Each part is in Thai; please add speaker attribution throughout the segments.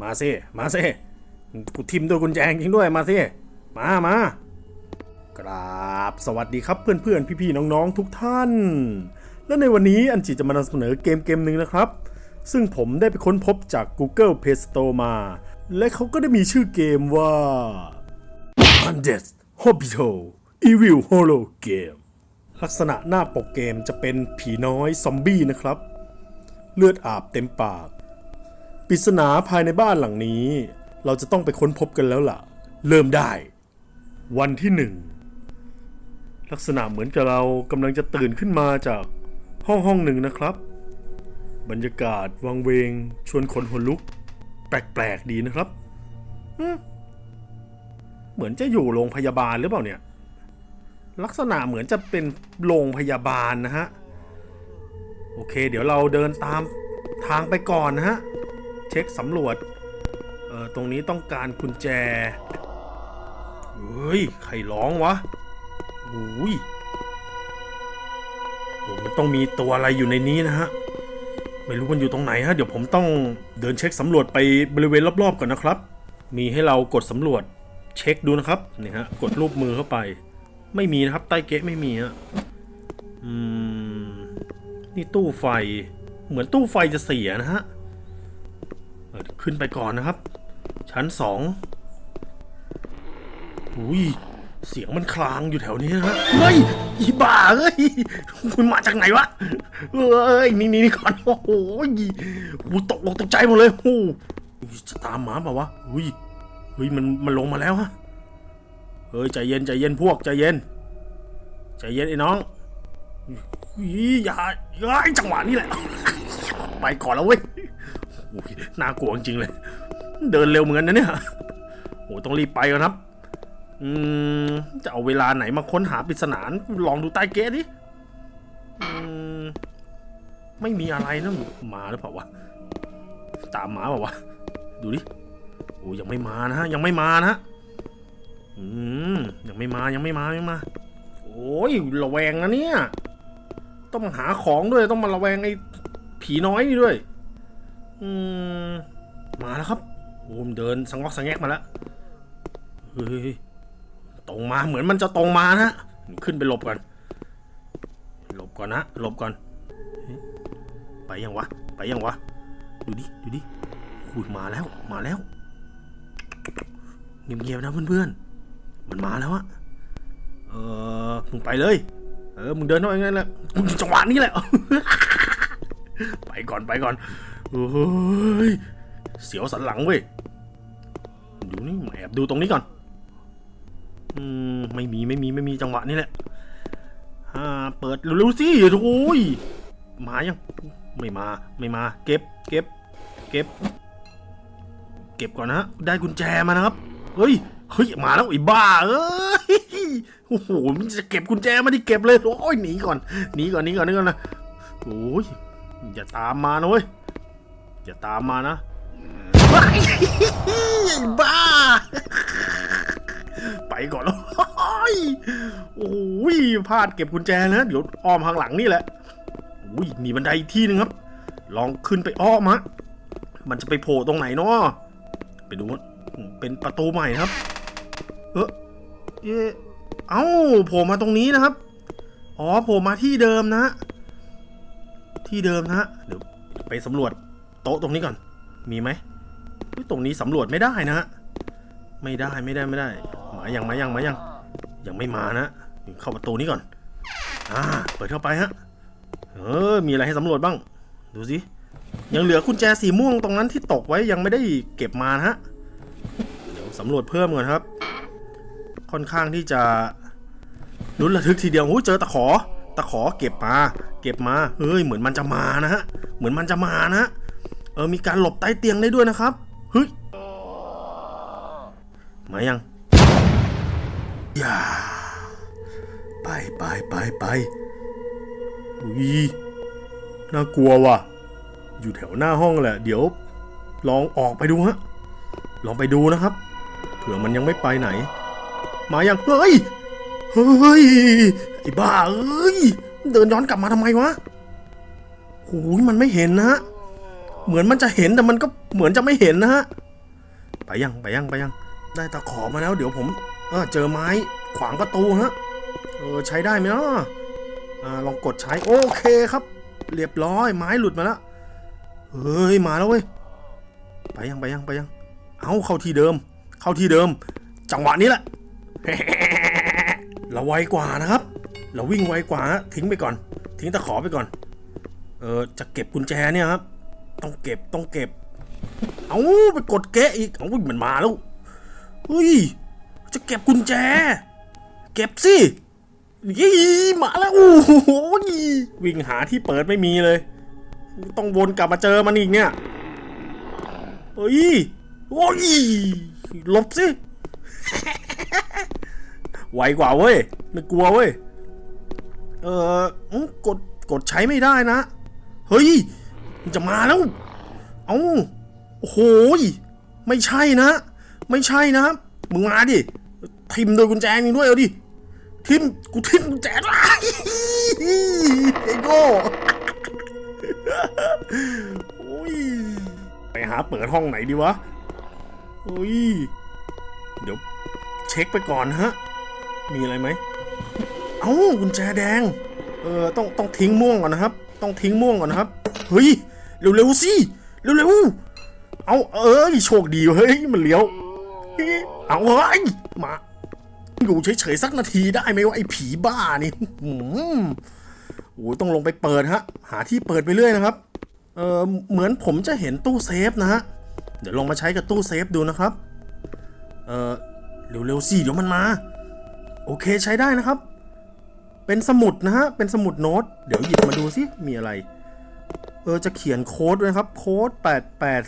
Speaker 1: มาสิ มาสิ กูทิมด้วยกุญแจจริงด้วย มาสิ มามากราบสวัสดีครับเพื่อนๆ พี่ๆ น้องๆ ทุกท่าน และในวันนี้อันจิจะมานำเสนอเกมเกมหนึ่งนะครับ ซึ่งผมได้ไปค้นพบจาก Google Play Store มา และเขาก็ได้มีชื่อเกมว่า Undead Hospital Evil Hollow Game ลักษณะหน้าปกเกมจะเป็นผีน้อยซอมบี้นะครับ เลือดอาบเต็มปาก ปริศนาภายในบ้านหลังนี้ เราจะต้องไปค้นพบกันแล้วล่ะ เริ่มได้ วันที่หนึ่งลักษณะเหมือนกับเรากำลังจะตื่นขึ้นมาจากห้องห้องหนึ่งนะครับ บรรยากาศวังเวง ชวนขนหัวลุก แปลกๆดีนะครับเหมือนจะอยู่โรงพยาบาลหรือเปล่าเนี่ย ลักษณะเหมือนจะเป็นโรงพยาบาลนะฮะ โอเค เดี๋ยวเราเดินตามทางไปก่อนนะฮะ ช็คสำรวจ เออตรงนี้ต้องการกุญแจ เฮ้ย ใครร้องวะโอ้ยโอ้มันต้องมีตัวอะไรอยู่ในนี้นะฮะ ไม่รู้มันอยู่ตรงไหนฮะ เดี๋ยวผมต้องเดินเช็คสำรวจไปบริเวณรอบๆก่อนนะครับ มีให้เรากดสำรวจเช็คดูนะครับนี่ฮะ กดรูปมือเข้าไป ไม่มีนะครับ ใต้เก๊ะไม่มีฮะ อืม นี่ตู้ไฟ เหมือนตู้ไฟจะเสียนะฮะ ขึ้นไปก่อนนะครับ ชั้นสองอุ้ยเสียงมันคลางอยู่แถวนี้นะฮะเฮ้ยอีบ้าเอ้ยมันมาจากไหนวะเอ้ยนี่นี่นี่ก่อนโอ้โหกูตกตกใจหมดเลยโอ้จะตามหมาเปล่าวะอุ้ยเฮ้ยมันมันลงมาแล้วฮะเฮ้ยใจเย็นใจเย็นพวกใจเย็นใจเย็นไอ้น้องอีอย่าอย่าจังหวะนี้แหละไปก่อนแล้วเว้ย อ้ยน่ากลัวจริงเลย เดินเร็วเหมือนกันนะเนี่ยโอ้ต้องรีบไปก่อนครับอืมจะเอาเวลาไหนมาค้นหาปริศนาลองดูใต้เกตดิอืมไม่มีอะไรนะมาหรือเปล่าวะตามหมาเปล่าวะดูดิโอ้ยังไม่มานะฮะยังไม่มานะฮะอืมยังไม่มายังไม่มายังไม่มา โอ้ยระแวงนะเนี่ย ต้องมาหาของด้วยต้องมาระแวงไอ้ผีน้อยนี่ด้วย อืมมาแล้วครับโอ้มเดินสังวอกสังแงกมาแล้วเฮ้ยตรงมาเหมือนมันจะตรงมานะขึ้นไปหลบก่อนหลบก่อนนะหลบก่อน ไปยังวะ ไปยังวะ ดูดิ ดูดิอุ้ยมาแล้ว มาแล้ว เงียบๆนะเพื่อนๆ มันมาแล้วอะเออมึงไปเลย เออ มึงเดินเข้าไปงั้นแหละจังหวะนี้แหละ ไปก่อน ไปก่อน เฮ้ย เสียวสันหลังเว้ยดูนี่แอบดูตรงนี้ก่อน อืม ไม่มีไม่มีไม่มีจังหวะนี้แหละอ่าเปิดเร็วๆสิโอ้ยมายัง ไม่มาไม่มา เก็บเก็บ เก็บ เก็บก่อนนะได้กุญแจมานะครับเฮ้ยเฮ้ยมาแล้วไอ้บ้าเอ้ยโอ้โหมันจะเก็บกุญแจมาดิเก็บเลยโอ้ยหนีก่อนหนีก่อนหนีก่อนหนีก่อนนะโอ้ยอย่าตามมานะเว้ย อย่าตามมานะเฮ้ยไอ้บ้า ไปก่อนแล้วโอ้ยโอ้ยพลาดเก็บกุญแจนะ เดี๋ยวอ้อมข้างหลังนี่แหละโอ้ยมีบันไดอีกที่หนึ่งครับ ลองขึ้นไปอ้อมฮะมันจะไปโผล่ตรงไหนเนาะไปดูว่าเป็นประตูใหม่ครับ เออเอะเอ้าโผล่มาตรงนี้นะครับ อ๋อโผล่มาที่เดิมนะ ที่เดิมนะฮะเดี๋ยวไปสำรวจ โต๊ะตรงนี้ก่อน มีไหมตรงนี้สำรวจไม่ได้นะฮะไม่ได้ไม่ได้ไม่ได้มายังมายังมายังยังไม่มานะเข้าประตูนี้ก่อน อ่า เปิดเข้าไปฮะ เออ มีอะไรให้สำรวจบ้าง ดูสิ ยังเหลือกุญแจสีม่วงตรงนั้นที่ตกไว้ยังไม่ได้เก็บมานะฮะ เดี๋ยวสำรวจเพิ่มก่อนครับ ค่อนข้างที่จะลุ้นระทึกทีเดียวหูเจอตะขอ ตะขอเก็บมา เก็บมา เฮ้ย เหมือนมันจะมานะฮะ เหมือนมันจะมานะฮะ เออมีการหลบใต้เตียงได้ด้วยนะครับเฮ้ยมายังอย่าไปไปไปไปอุ้ยน่ากลัวว่ะ อยู่แถวหน้าห้องแหละ เดี๋ยว ลองออกไปดูฮะ ลองไปดูนะครับ เผื่อมันยังไม่ไปไหน มายังเฮ้ย เฮ้ย ไอ้บ้าเอ้ย เดินย้อนกลับมาทำไมวะโอ้ยมันไม่เห็นนะฮะ เหมือนมันจะเห็นแต่มันก็เหมือนจะไม่เห็นนะฮะ ไปยังไปยังไปยัง ได้ตะขอมาแล้ว เดี๋ยวผม เออเจอไม้ขวางประตูฮะ เออใช้ได้ไหมเนาะอ่าลองกดใช้โอเคครับ เรียบร้อยไม้หลุดมาแล้ว เฮ้ยมาแล้วเว้ย ไปยังไปยังไปยัง เอาเข้าที่เดิม เข้าที่เดิม จังหวะนี้แหละ เราไวกว่านะครับ เราวิ่งไวกว่าฮะทิ้งไปก่อน ทิ้งตะขอไปก่อน เออจะเก็บกุญแจเนี่ยครับ ต้องเก็บต้องเก็บ เอาไปกดแกะอีกเอามันมาแล้วเฮ้ยจะเก็บกุญแจ เก็บสิยี่มาแล้วโอ้โหวิ่งหาที่เปิดไม่มีเลย ต้องวนกลับมาเจอมันอีกเนี่ยเฮ้ยโอ้ยหลบสิไวกว่าเว้ยไม่กลัวเว้ยเออกดกดใช้ไม่ได้นะ เฮ้ย มันจะมาแล้ว เอาโอ้โหยไม่ใช่นะ ไม่ใช่นะมึงมาดิ ทิมโดยกุญแจนี่ด้วยเอาดิ ทิม กูทิมกุญแจไอ้โก้โอ้ย ไปหาเปิดห้องไหนดีวะเฮ้ย เดี๋ยวเช็คไปก่อนฮะ มีอะไรไหม เอ้ากุญแจแดง เออต้องต้องทิ้งม่วงก่อนนะครับ ต้องทิ้งม่วงก่อนนะครับ เฮ้ย เร็วๆสิเร็วๆเอาเอ้ยโชคดีเฮ้ยมันเลี้ยว เอาเฮ้ยมา อยู่เฉยๆสักนาทีได้ไหมวะไอ้ผีบ้านี่หืมโอ้ยต้องลงไปเปิดฮะ หาที่เปิดไปเรื่อยนะครับเออเหมือนผมจะเห็นตู้เซฟนะฮะเดี๋ยวลองมาใช้กับตู้เซฟดูนะครับเออเร็วๆสิเดี๋ยวมันมา โอเคใช้ได้นะครับ เป็นสมุดนะฮะเป็นสมุดโน้ต เดี๋ยวหยิบมาดูสิมีอะไร เออจะเขียนโค้ดด้วยครับ โค้ด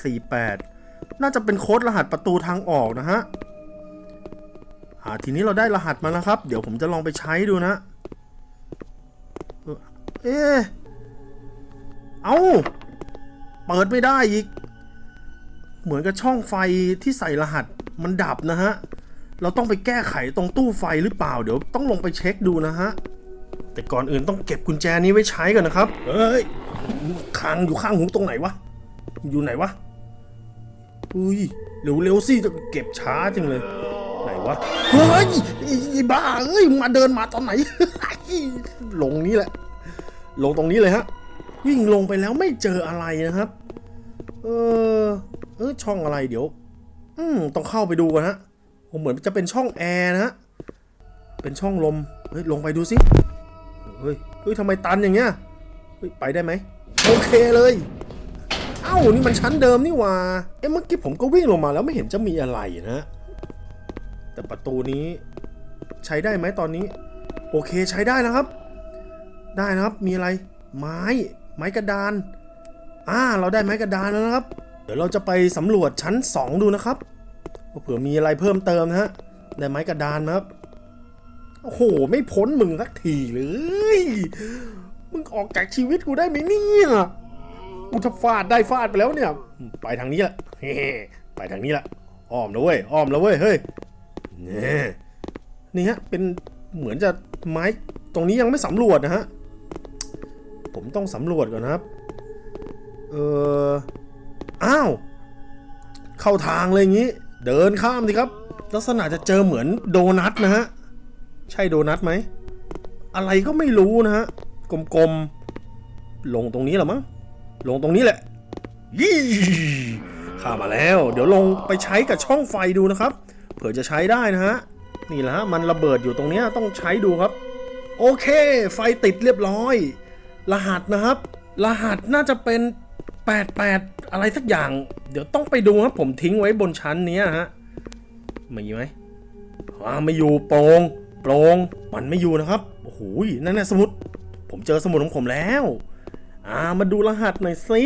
Speaker 1: 8848 น่าจะเป็นโค้ดรหัสประตูทางออกนะฮะอ่าทีนี้เราได้รหัสมาแล้วครับ เดี๋ยวผมจะลองไปใช้ดูนะ เออเอะเอาเปิดไม่ได้อีก เหมือนกับช่องไฟที่ใส่รหัสมันดับนะฮะ เราต้องไปแก้ไขตรงตู้ไฟหรือเปล่า เดี๋ยวต้องลงไปเช็คดูนะฮะ แต่ก่อนอื่นต้องเก็บกุญแจนี้ไว้ใช้ก่อนนะครับ เฮ้ย คางอยู่ข้างหูตรงไหนวะ อยู่ไหนวะอุ้ยเร็วๆสิจะเก็บช้าจังเลย ไหนวะ เฮ้ยไอ้บ้าเอ้ยมาเดินมาตอนไหน ลงนี้แหละ ลงตรงนี้เลยฮะ วิ่งลงไปแล้วไม่เจออะไรนะครับ เออ เออช่องอะไรเดี๋ยว อืมต้องเข้าไปดูกันฮะผมเหมือนจะเป็นช่องแอร์นะฮะ เป็นช่องลม เฮ้ยลงไปดูสิ เฮ้ย เฮ้ยทำไมตันอย่างเงี้ย ไปได้ไหมโอเคเลย เอ้านี่มันชั้นเดิมนี่หว่าเอ๊ะเมื่อกี้ผมก็วิ่งลงมาแล้วไม่เห็นจะมีอะไรนะ แต่ประตูนี้ใช้ได้ไหมตอนนี้ โอเคใช้ได้นะครับ ได้นะครับมีอะไร ไม้ ไม้กระดานอ่าเราได้ไม้กระดานแล้วนะครับ เดี๋ยวเราจะไปสำรวจชั้น 2 ดูนะครับเผื่อมีอะไรเพิ่มเติมนะฮะได้ไม้กระดานนะครับโอ้โห ไม่พ้นมึงสักทีเลย มึงออกจากชีวิตกูได้ไหมเนี่ยกูถ้าฟาดได้ฟาดไปแล้วเนี่ย ไปทางนี้แหละเฮ้ไปทางนี้แหละอ้อมแล้วเว้ยอ้อมแล้วเว้ยเฮ้ยเนี่ยนี่ฮะเป็นเหมือนจะไม้ตรงนี้ยังไม่สำรวจนะฮะผมต้องสำรวจก่อนนะครับ เอออ้าว เข้าทางเลยอย่างนี้ เดินข้ามสิครับ ลักษณะจะเจอเหมือนโดนัทนะฮะ ใช่โดนัทไหม อะไรก็ไม่รู้นะฮะ กลมๆ ลงตรงนี้หรอมั้ง ลงตรงนี้แหละ ยี่ข้ามาแล้ว เดี๋ยวลงไปใช้กับช่องไฟดูนะครับ เผื่อจะใช้ได้นะฮะ นี่แหละฮะ มันระเบิดอยู่ตรงนี้ต้องใช้ดูครับ โอเค ไฟติดเรียบร้อย รหัสนะครับ รหัสน่าจะเป็น 88 อะไรสักอย่าง เดี๋ยวต้องไปดูครับ ผมทิ้งไว้บนชั้นนี้ฮะมีไหมอ่าไม่อยู่โปรงโปรงมันไม่อยู่นะครับ โอ้โหนั่นน่ะสมุด ผมเจอสมุดของผมแล้ว อ่า มาดูรหัสหน่อยสิ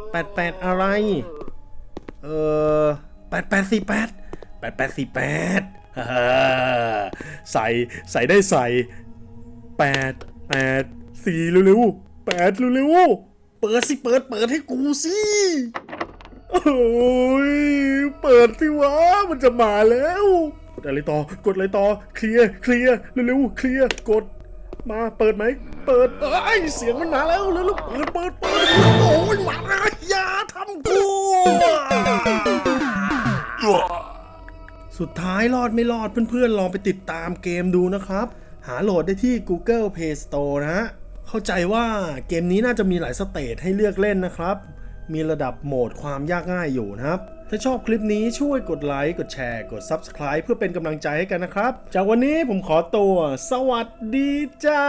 Speaker 1: 88อะไร เออ8848 8848ฮ่าใส่ใส่ได้ใส่แปดแปดสี่เร็วๆแปดเร็วๆเปิดสิเปิดเปิดให้กูสิโอ้ยเปิดสิวะมันจะมาแล้ว กดอะไรต่อกดอะไรต่อเคลียร์เคลียร์เร็วๆเคลียร์กด มาเปิดไหม เปิดเอ้ยเสียงมันมาแล้วเร็วเปิดเปิดเปิดโอ้ยมาแล้วอย่าทำกูสุดท้ายรอดไม่รอดเพื่อนๆลองไปติดตามเกมดูนะครับ หาโหลดได้ที่ Google Play Store นะฮะเข้าใจว่าเกมนี้น่าจะมีหลายสเตจให้เลือกเล่นนะครับ มีระดับโหมดความยากง่ายอยู่นะครับ ถ้าชอบคลิปนี้ช่วยกดไลค์ กดแชร์ กด Subscribe เพื่อเป็นกำลังใจให้กันนะครับ จากวันนี้ผมขอตัว สวัสดีจ้า